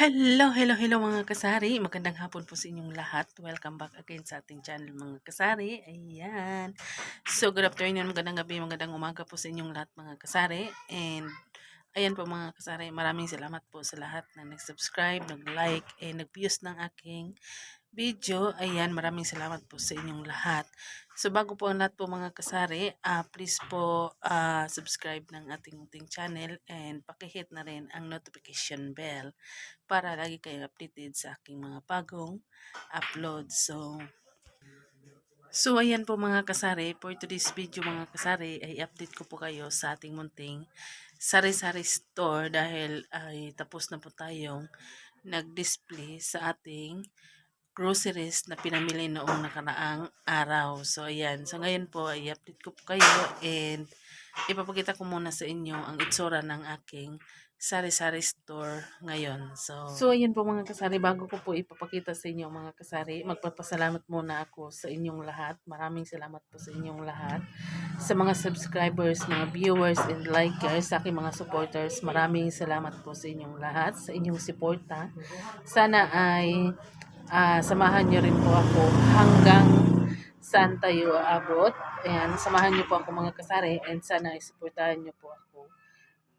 Hello, hello, hello mga kasari. Magandang hapon po sa inyong lahat. Welcome back again sa ating channel mga kasari. Ayan. So, good afternoon, magandang gabi, magandang umaga po sa inyong lahat mga kasari. And, ayan po mga kasari, maraming salamat po sa lahat na nag-subscribe, nag-like, and nag-views ng aking video. Ayan, maraming salamat po sa inyong lahat. So, bago po ang lahat po mga kasari, ah, please po ah, subscribe ng ating ating channel and pakihit na rin ang notification bell para lagi kayong updated sa aking mga bagong upload. So, so ayan po mga kasari, for today's video mga kasari, ay update ko po kayo sa ating munting sari-sari store dahil ay tapos na po tayong nag-display sa ating groceries na pinamili noong nakaraang araw. So, ayan. So, ngayon po, ay update ko po kayo and ipapakita ko muna sa inyo ang itsura ng aking sari-sari store ngayon. So, so ayan po mga kasari, bago ko po ipapakita sa inyo mga kasari, magpapasalamat muna ako sa inyong lahat. Maraming salamat po sa inyong lahat. Sa mga subscribers, mga viewers and likers, sa aking mga supporters, maraming salamat po sa inyong lahat, sa inyong suporta. Sana ay ah, samahan nyo rin po ako hanggang saan tayo aabot. Ayan, samahan nyo po ako mga kasari and sana isuportahan nyo po ako.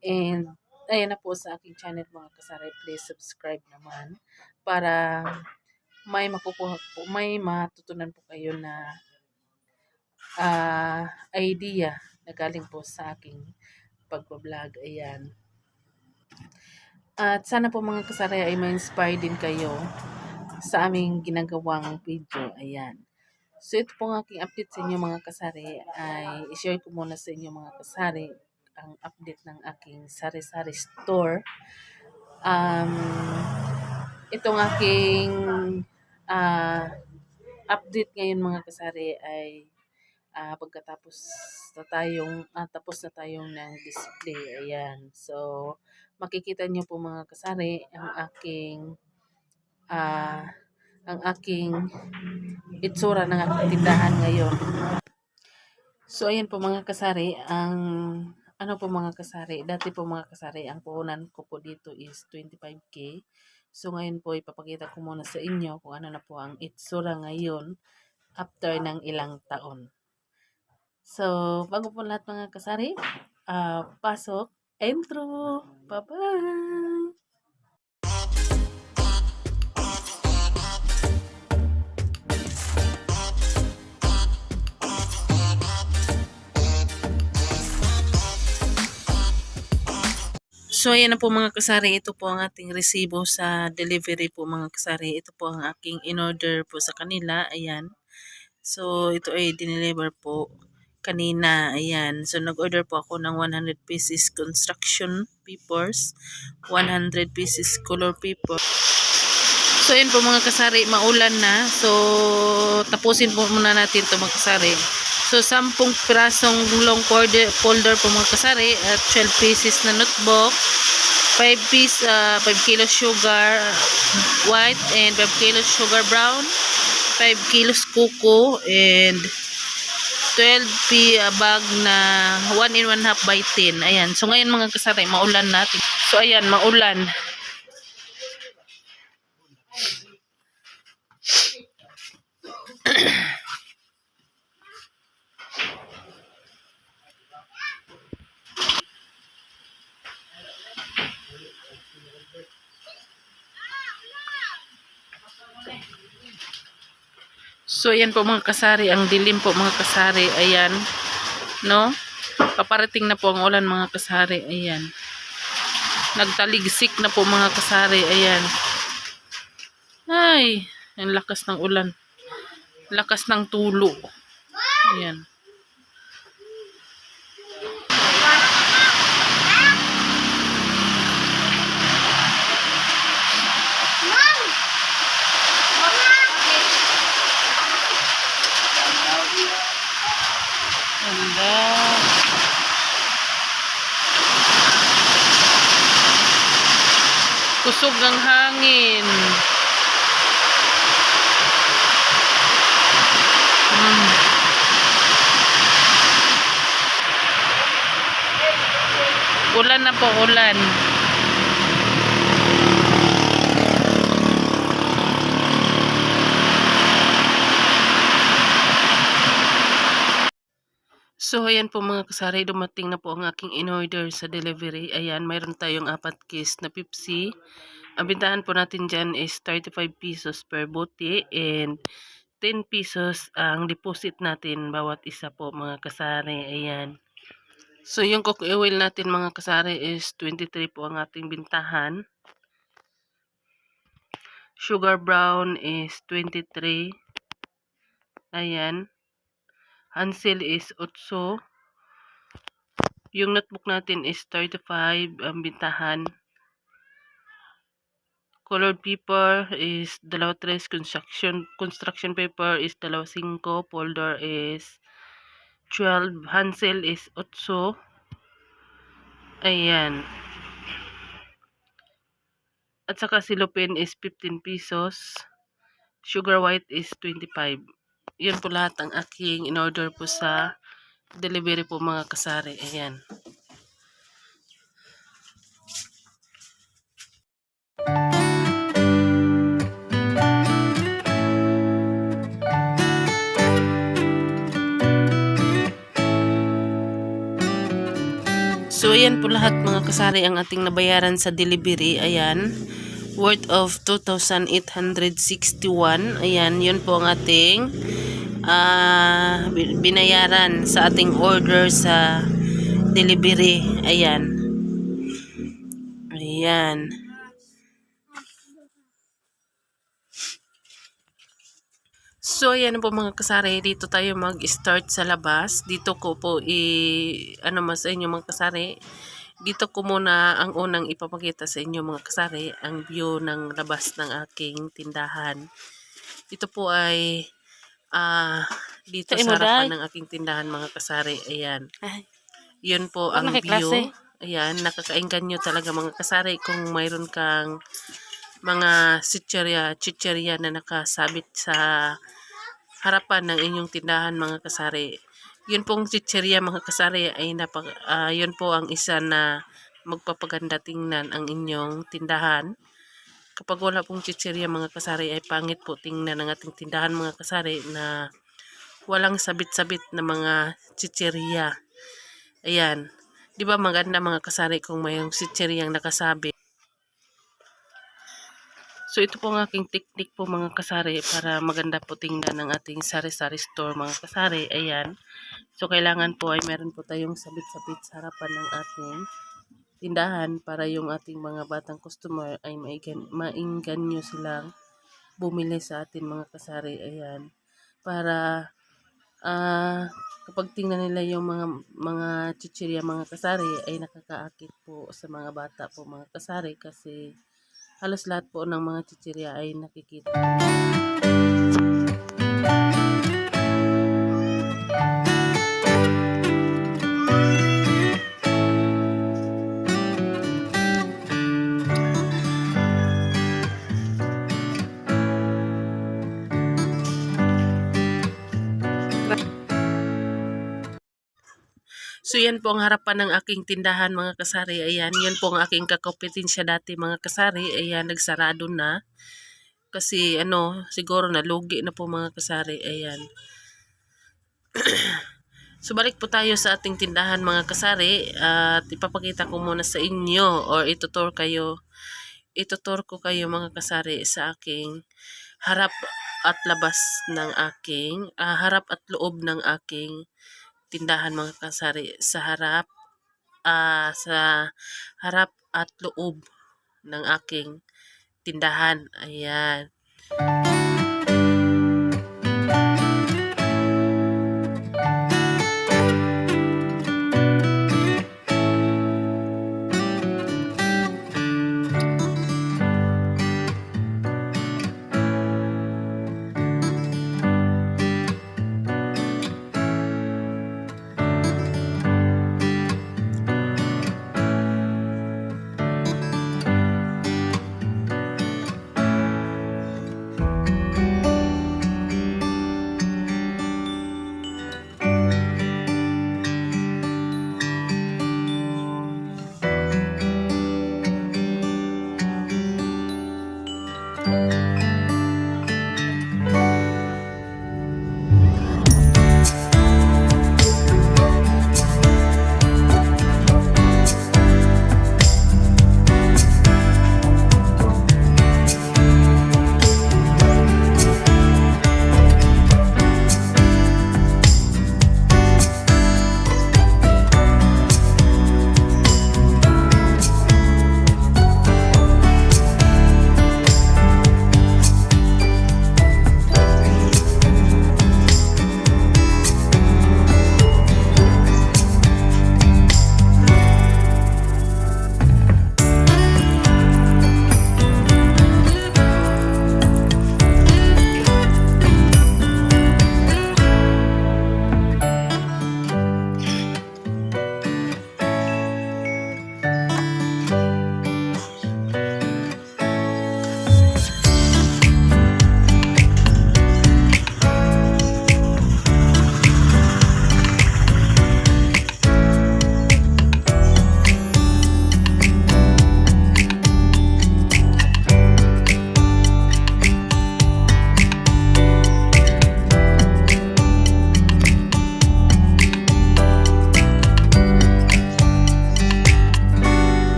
And ayan na po sa aking channel mga kasari, please subscribe naman para may makukuha po, may matutunan po kayo na ah, idea na galing po sa aking pagbablog. Ayan. At sana po mga kasari ay ma-inspire din kayo sa aming ginagawang video. Ayan. So ito po ang aking update sa inyo mga kasari ay i-share ko muna sa inyo mga kasari ang update ng aking sari-sari store. Um, itong aking ah, update ngayon mga kasari ay ah, pagkatapos na tayong ah, tapos na tayong ng display. Ayan. So makikita niyo po mga kasari ang aking ah ang aking itsura ng aking tindahan ngayon. So, ayan po mga kasari, ang ano po mga kasari, dati po mga kasari, ang puhunan ko po dito is 25k. So, ngayon po ipapakita ko muna sa inyo kung ano na po ang itsura ngayon after ng ilang taon. So, bago po lahat mga kasari, ah pasok, intro, bye-bye! So, ayan na po mga kasari. Ito po ang ating resibo sa delivery po mga kasari. Ito po ang aking in-order po sa kanila. Ayan. So, ito ay dineliver po kanina. Ayan. So, nag-order po ako ng 100 pieces construction papers, 100 pieces color paper. So, ayan po mga kasari. Maulan na. So, tapusin po muna natin ito mga kasari. So, 10 pirasong long folder, folder po mga kasari at 12 pieces na notebook, 5 piece, uh, 5 kilos sugar white and 5 kilos sugar brown, 5 kilos kuko and 12 p uh, bag na 1 in 1 half by 10. Ayan. So, ngayon mga kasari, maulan natin. So, ayan, maulan. So, ayan po mga kasari. Ang dilim po mga kasari. Ayan. No? Paparating na po ang ulan mga kasari. Ayan. Nagtaligsik na po mga kasari. Ayan. Ay. Ang lakas ng ulan. Lakas ng tulo. Ayan. Usog ng hangin. Hmm. Ulan na po, ulan. So ayan po mga kasari, dumating na po ang aking in-order sa delivery. Ayan, mayroon tayong apat case na Pepsi. Ang bintahan po natin dyan is 35 pesos per bote and 10 pesos ang deposit natin bawat isa po mga kasari. Ayan. So, yung cook oil natin mga kasari is 23 po ang ating bintahan. Sugar brown is 23. Ayan. Hansel is 8. Yung notebook natin is 35 ang bintahan. Colored paper is 23. Construction, construction paper is 25. Folder is 12. Hansel is 8. Ayan. At saka silopin is 15 pesos. Sugar white is 25. Yan po lahat ang aking in-order po sa delivery po mga kasari. Ayan. Ayan po lahat mga kasari ang ating nabayaran sa delivery. Ayan. Worth of 2,861. Ayan, yun po ang ating ah, binayaran sa ating order sa delivery. Ayan. Ayan. So, ayan po mga kasari. Dito tayo mag-start sa labas. Dito ko po i... Ano mas sa inyo mga kasari. Dito ko muna ang unang ipapakita sa inyo mga kasari. Ang view ng labas ng aking tindahan. Ito po ay... ah dito Sa harapan ng aking tindahan mga kasari. Ayan. Ay, Yun po ang view. Ayan, nakakainggan nyo talaga mga kasari kung mayroon kang mga chicherya, chicherya na nakasabit sa harapan ng inyong tindahan mga kasari. Yun pong chicherya mga kasari ay napag, ah, yun po ang isa na magpapaganda tingnan ang inyong tindahan. Kapag wala pong chicherya mga kasari ay pangit po tingnan ang ating tindahan mga kasari na walang sabit-sabit na mga chicherya. Ayan. Di ba maganda mga kasari kung mayroong chicheryang nakasabit. So ito po ang aking technique po mga kasari para maganda po tingnan ng ating sari-sari store mga kasari. Ayan. So kailangan po ay meron po tayong sabit-sabit sa harapan ng ating tindahan para yung ating mga batang customer ay maigan, mainggan nyo silang bumili sa atin mga kasari. Ayan. Para ah kapag tingnan nila yung mga mga chichirya mga kasari ay nakakaakit po sa mga bata po mga kasari kasi halos lahat po ng mga chichirya ay nakikita. So yan po ang harapan ng aking tindahan mga kasari. Ayan, yan po ang aking kakompetensya dati mga kasari. Ayan, nagsarado na. Kasi ano, siguro nalugi na po mga kasari. Ayan. so balik po tayo sa ating tindahan mga kasari. At ipapakita ko muna sa inyo or itutur kayo. Itutur ko kayo mga kasari sa aking harap at labas ng aking, ah, harap at loob ng aking tindahan mga kasari sa harap ah, sa harap at loob ng aking tindahan. Ayan.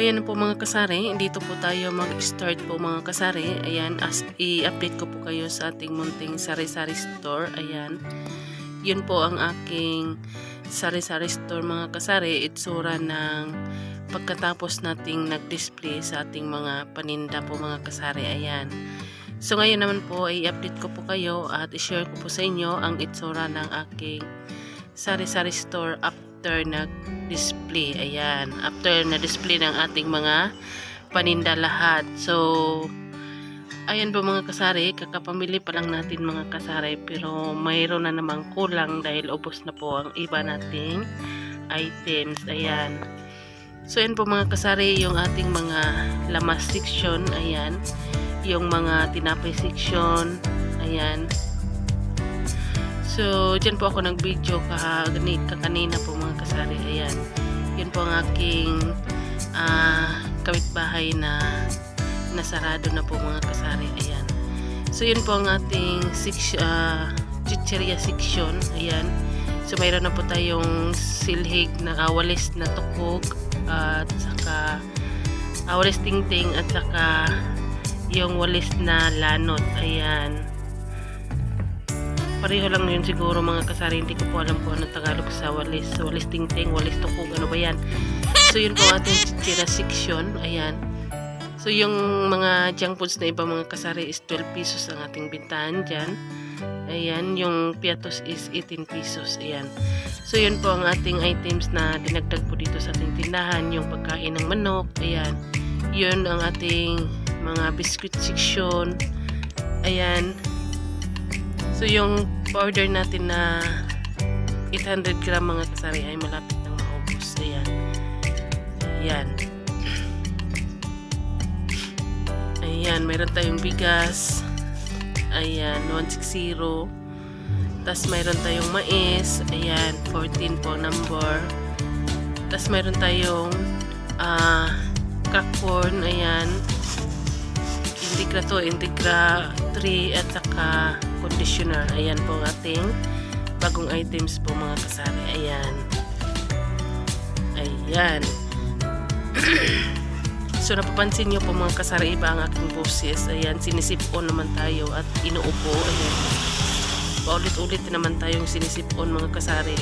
Ayan po mga kasari, dito po tayo mag-start po mga kasari. Ayan, as i-update ko po kayo sa ating munting sari-sari store. Ayan, yun po ang aking sari-sari store mga kasari. Itsura ng pagkatapos nating nag-display sa ating mga paninda po mga kasari. Ayan. So ngayon naman po i-update ko po kayo at i-share ko po sa inyo ang itsura ng aking sari-sari store after nag-display. Ayan. After na-display ng ating mga paninda lahat. So, ayan po mga kasari. Kakapamili pa lang natin mga kasari. Pero mayroon na namang kulang dahil ubos na po ang iba nating items. Ayan. So, ayan po mga kasari yung ating mga lamas section. Ayan. Yung mga tinapay section. Ayan. So, dyan po ako nag-video kakanina po kasari. Ayan. Yun po ang aking ah kapitbahay na nasarado na po mga kasari. Ayan. So, yun po ang ating six, ah, chicheria section. Ayan. So, mayroon na po tayong silhig na awalis na tukog at saka awalis tingting at saka yung walis na lanot. Ayan pareho lang yun siguro mga kasari. Hindi ko po alam kung anong Tagalog sa walis walis tingting, walis tukog ano ba yan. So yun po ating tira section ayan. So yung mga junk foods na iba mga kasari is 12 pesos ang ating bintahan dyan. Ayan yung piatos is 18 pesos. Ayan. So yun po ang ating items na dinagdag po dito sa ating tindahan. Yung pagkain ng manok. Ayan. Yun ang ating mga biscuit section. Ayan So, yung order natin na 800 gram mga kasari ay malapit nang maubos. Ayan. Ayan. Ayan, mayroon tayong bigas. Ayan, 160. Tapos mayroon tayong mais. Ayan, 14 po number. Tapos mayroon tayong ah, crack corn. Ayan. Integra to, Integra 3 at saka conditioner. Ayan po ang ating bagong items po mga kasari. Ayan. Ayan. so napapansin nyo po mga kasari iba ang aking boses. Ayan, sinisip-on naman tayo at inuupo. Ayan. Paulit-ulit naman tayong sinisip-on mga kasari.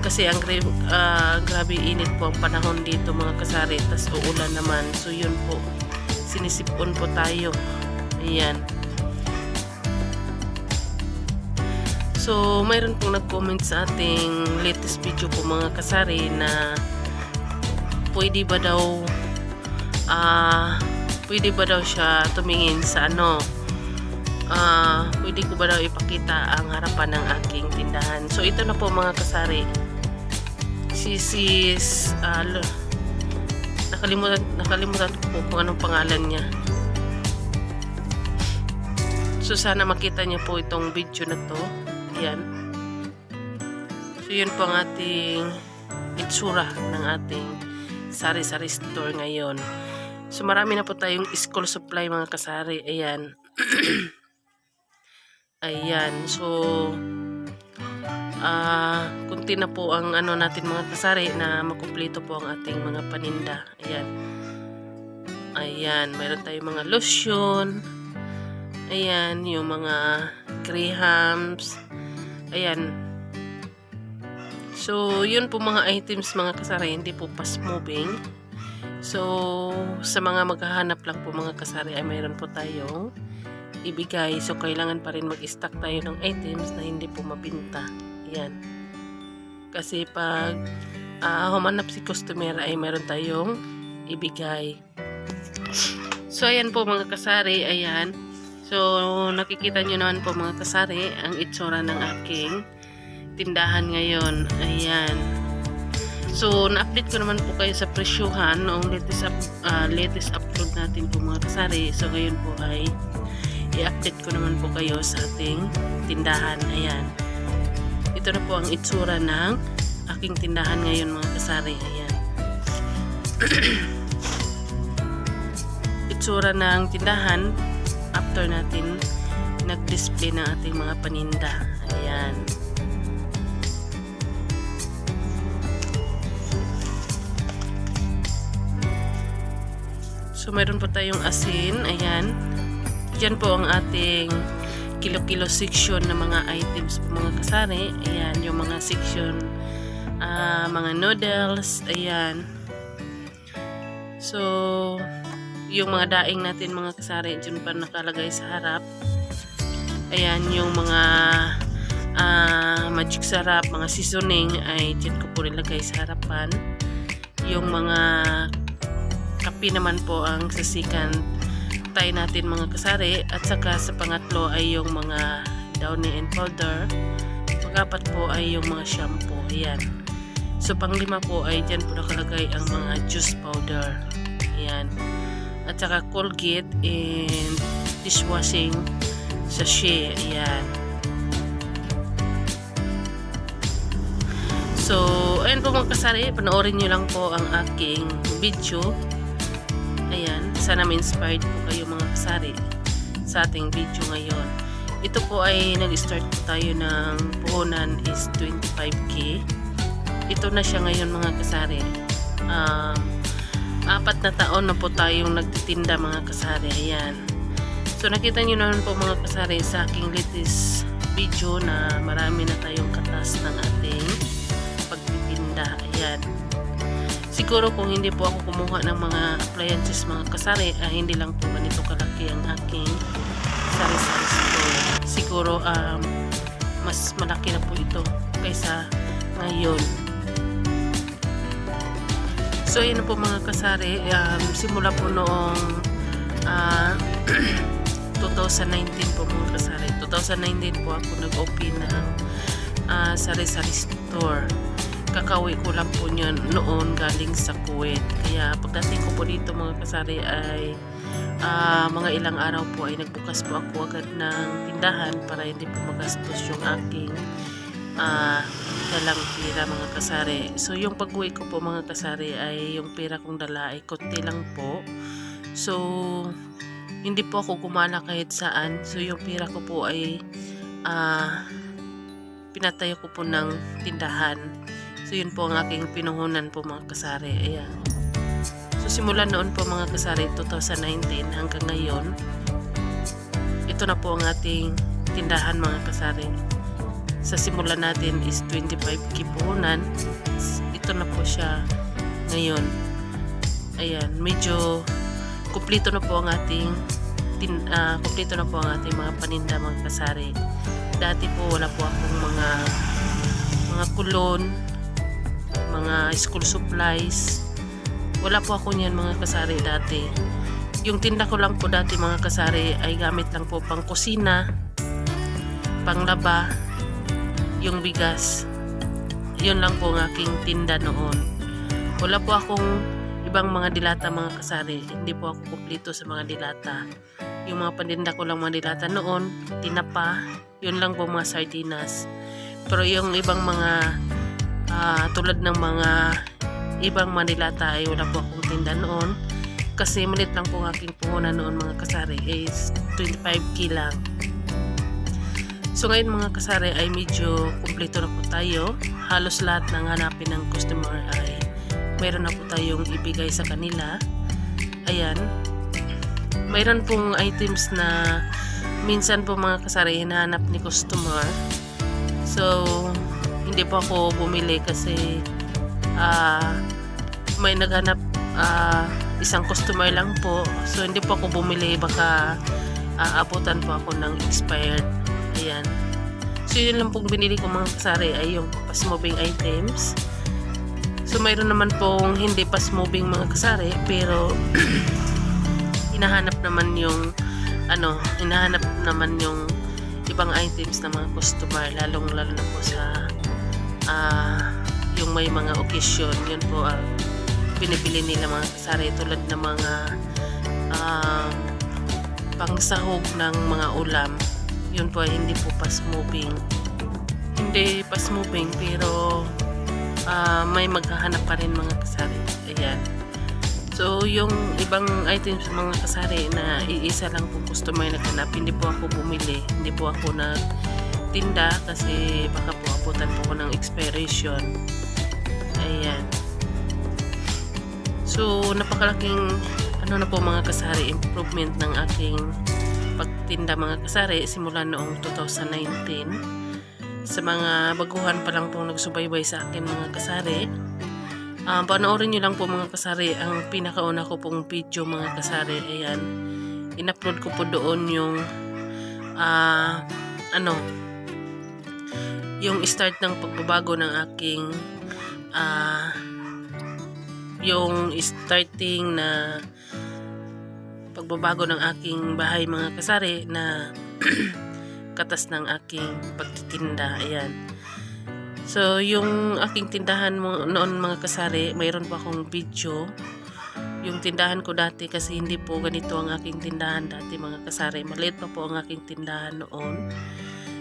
Kasi ang ah, grabe init po ang panahon dito mga kasari. Tapos uulan naman. So yun po. Sinisip-on po tayo. Ayan. So, mayroon pong nag-comment sa ating latest video po mga kasari na pwede ba daw ah pwede ba daw siya tumingin sa ano ah pwede ko ba daw ipakita ang harapan ng aking tindahan. So, ito na po mga kasari. Si sis ah, lo- nakalimutan nakalimutan ko po kung anong pangalan niya. So, sana makita niya po itong video na to. Yan. So, yun po ang ating itsura ng ating sari-sari store ngayon. So, marami na po tayong school supply mga kasari. Ayan. Ayan. So, ah kunti na po ang ano natin mga kasari na makumpleto po ang ating mga paninda. Ayan. Ayan. Mayroon tayong mga lotion. Ayan. Yung mga grahams. Ayan. So, yun po mga items mga kasari, hindi po fast moving. So, sa mga maghahanap lang po mga kasari ay mayroon po tayong ibigay. So, kailangan pa rin mag-stock tayo ng items na hindi po mabinta. Ayan. Kasi pag uh, humanap si customer ay mayroon tayong ibigay. So, ayan po mga kasari. Ayan. So, nakikita nyo naman po mga kasari ang itsura ng aking tindahan ngayon. Ayan. So, na-update ko naman po kayo sa presyuhan noong latest, up, ah, latest upload natin po mga kasari. So, ngayon po ay i-update ko naman po kayo sa ating tindahan. Ayan. Ito na po ang itsura ng aking tindahan ngayon mga kasari. Ayan. itsura ng tindahan after natin nag-display ng ating mga paninda. Ayan. So, meron po tayong asin. Ayan. Diyan po ang ating kilo-kilo section ng mga items po mga kasari. Ayan, yung mga section, ah, mga noodles. Ayan. So, yung mga daing natin mga kasari, dyan pa nakalagay sa harap. Ayan, yung mga ah, magic sarap, mga seasoning ay dyan ko po nilagay sa harapan. Yung mga kape naman po ang sasikan tayo natin mga kasari at saka sa pangatlo ay yung mga downy and powder pag-apat po ay yung mga shampoo ayan so panglima po ay dyan po nakalagay ang mga juice powder ayan at saka Colgate and dishwashing sachet ayan So, ayun po mga kasari, panoorin nyo lang po ang aking video. Ayan, sana ma-inspired po kayo mga kasari sa ating video ngayon. Ito po ay nag-start tayo ng puhunan is 25k. Ito na siya ngayon mga kasari. Um, apat na taon na po tayong nagtitinda mga kasari. Ayan. So nakita nyo naman po mga kasari sa aking latest video na marami na tayong katas ng ating pagtitinda. Ayan. Siguro kung hindi po ako kumuha ng mga appliances mga kasari, ah, hindi lang po ganito kalaki ang aking sari-sari store. Siguro um, mas malaki na po ito kaysa ngayon. So yun po mga kasari, um, simula po noong ah, 2019 po mga kasari. 2019 po ako nag-open ng ah, sari-sari store kakawi ko lang po niyan noon galing sa Kuwait. Kaya pagdating ko po dito mga kasari ay ah, mga ilang araw po ay nagbukas po ako agad ng tindahan para hindi po magastos yung aking ah, dalang pira mga kasari. So yung pag-uwi ko po mga kasari ay yung pira kong dala ay konti lang po. So hindi po ako gumala kahit saan. So yung pira ko po ay ah, pinatayo ko po ng tindahan. So yun po ang aking pinuhunan po mga kasari. Ayan. So simula noon po mga kasari 2019 hanggang ngayon. Ito na po ang ating tindahan mga kasari. Sa simula natin is 25k puhunan. Ito na po siya ngayon. Ayan, medyo kumpleto na po ang ating tin, ah, kumpleto na po ang ating mga paninda mga kasari. Dati po wala po akong mga mga kulon, mga school supplies. Wala po ako niyan mga kasari dati. Yung tinda ko lang po dati mga kasari ay gamit lang po pang kusina, panglaba, yung bigas. Yun lang po ang aking tinda noon. Wala po akong ibang mga dilata mga kasari. Hindi po ako kumpleto sa mga dilata. Yung mga pandinda ko lang mga dilata noon, tinapa, yun lang po mga sardinas. Pero yung ibang mga ah, tulad ng mga ibang manilata ay wala po akong tinda noon kasi malit lang po aking puhunan noon mga kasari is 25k lang so ngayon mga kasari ay medyo kumpleto na po tayo. Halos lahat ng hanapin ng customer ay mayroon na po tayong ibigay sa kanila. Ayan. Mayroon pong items na minsan po mga kasari hinahanap ni customer. So hindi po ako bumili kasi ah, may naghanap ah, isang customer lang po. So hindi po ako bumili. Baka aabutan po ako ng expired ayan. So yun lang pong binili ko mga kasari ay yung fast moving items. So mayroon naman pong hindi fast moving mga kasari pero hinahanap naman yung ano hinahanap naman yung ibang items ng mga customer lalong lalo na po sa ah, yung may mga occasion yun po ang pinipili nila mga kasari tulad ng mga um, pangsahog ng mga ulam yun po hindi po fast moving. Hindi fast moving pero ah, may maghahanap pa rin mga kasari. Ayan. So yung ibang items mga kasari na iisa lang po customer naghanap hindi po ako bumili. Hindi po ako nag tinda kasi baka po abutan po ko ng expiration. Ayan. So napakalaking ano na po mga kasari, improvement ng aking pagtinda mga kasari simula noong 2019. Sa mga baguhan pa lang po nagsubaybay sa akin mga kasari. Um, panoorin nyo lang po mga kasari ang pinakauna ko pong video mga kasari. Ayan. In-upload ko po doon yung ah, ano yung start ng pagbabago ng aking ah yung starting na pagbabago ng aking bahay mga kasari na katas ng aking pagtitinda. Ayan. So, yung aking tindahan mo noon mga kasari, mayroon pa akong video. Yung tindahan ko dati kasi hindi po ganito ang aking tindahan dati mga kasari. Maliit pa po ang aking tindahan noon.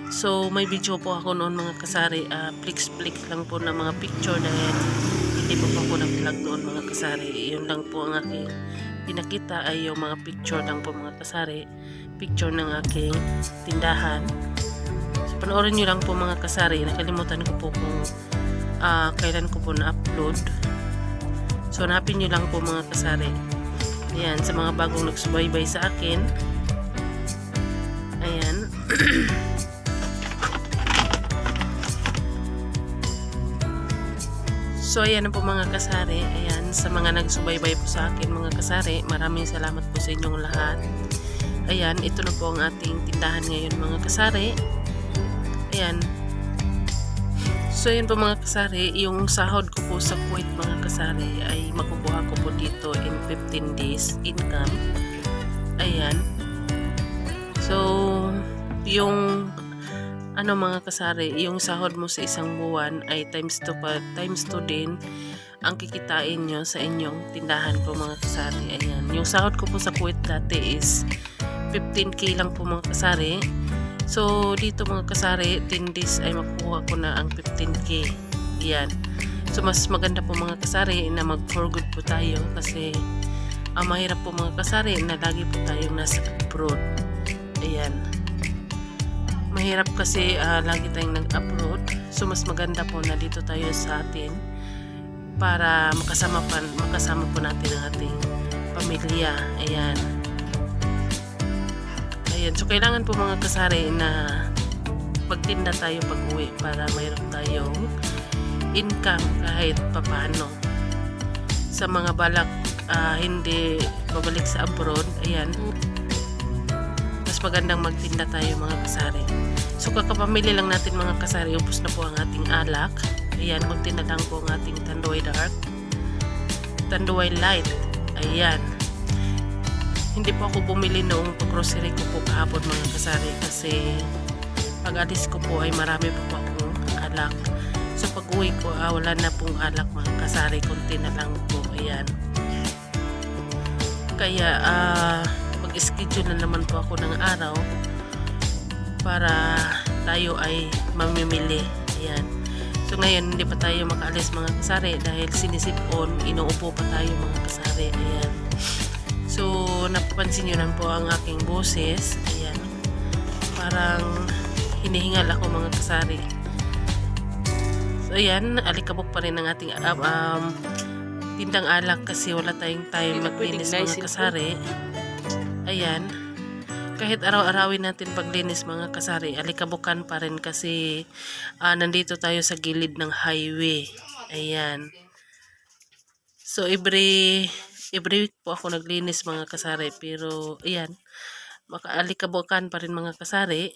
So, may video po ako noon mga kasari. Uh, Flix-flix lang po ng mga picture dahil hindi po pa po na-vlog noon mga kasari. Yun lang po ang aking pinakita ay yung mga picture lang po mga kasari. Picture ng aking tindahan. So, panoorin nyo lang po mga kasari. Nakalimutan ko po kung ah, kailan ko po na-upload. So, hanapin nyo lang po mga kasari. Ayan, sa mga bagong nagsubaybay sa akin. Ayan. So, ayan po mga kasari. Ayan, sa mga nagsubaybay po sa akin mga kasari, maraming salamat po sa inyong lahat. Ayan, ito na po ang ating tindahan ngayon mga kasari. Ayan. So, ayan po mga kasari, yung sahod ko po sa Kuwait mga kasari ay makukuha ko po dito in 15 days income. Ayan. So, yung ano mga kasari, yung sahod mo sa isang buwan ay times 2 pa, times 2 din ang kikitain nyo sa inyong tindahan ko mga kasari. Ayan. Yung sahod ko po sa Kuwait dati is 15k lang po mga kasari. So, dito mga kasari, 10 days ay makukuha ko na ang 15k. Ayan. So, mas maganda po mga kasari na mag for good po tayo kasi ang mahirap po mga kasari na lagi po tayong nasa abroad. Ayan mahirap kasi uh, lagi tayong nag-upload. So mas maganda po na dito tayo sa atin para makasama pa, makasama po natin ang ating pamilya. Ayan. Ayan. So kailangan po mga kasari na magtinda tayo pag uwi para mayroon tayong income kahit papano. Sa mga balak uh, hindi babalik sa abroad, ayan, magandang magtinda tayo mga kasari. So kakapamili lang natin mga kasari, ubos na po ang ating alak. Ayan, kunti na lang po ang ating tanduay dark. Tanduay light. Ayan. Hindi po ako bumili noong pag-grocery ko po kahapon mga kasari kasi pag alis ko po ay marami po po akong alak. So pag uwi ko, ah, wala na pong alak mga kasari, kunti na lang po. Ayan. Kaya, ah, mag-schedule na naman po ako ng araw para tayo ay mamimili. Ayan. So ngayon, hindi pa tayo makaalis mga kasari dahil sinisipon, inuupo pa tayo mga kasari. Ayan. So, napapansin nyo lang po ang aking boses. Ayan. Parang hinihingal ako mga kasari. So, ayan. Alikabok pa rin ang ating um, tindang alak kasi wala tayong time maglinis mga kasari. Ayan. Kahit araw-arawin natin paglinis mga kasari, alikabukan pa rin kasi uh, nandito tayo sa gilid ng highway. Ayan. So every every week po ako naglinis mga kasari pero ayan, makaalikabukan pa rin mga kasari.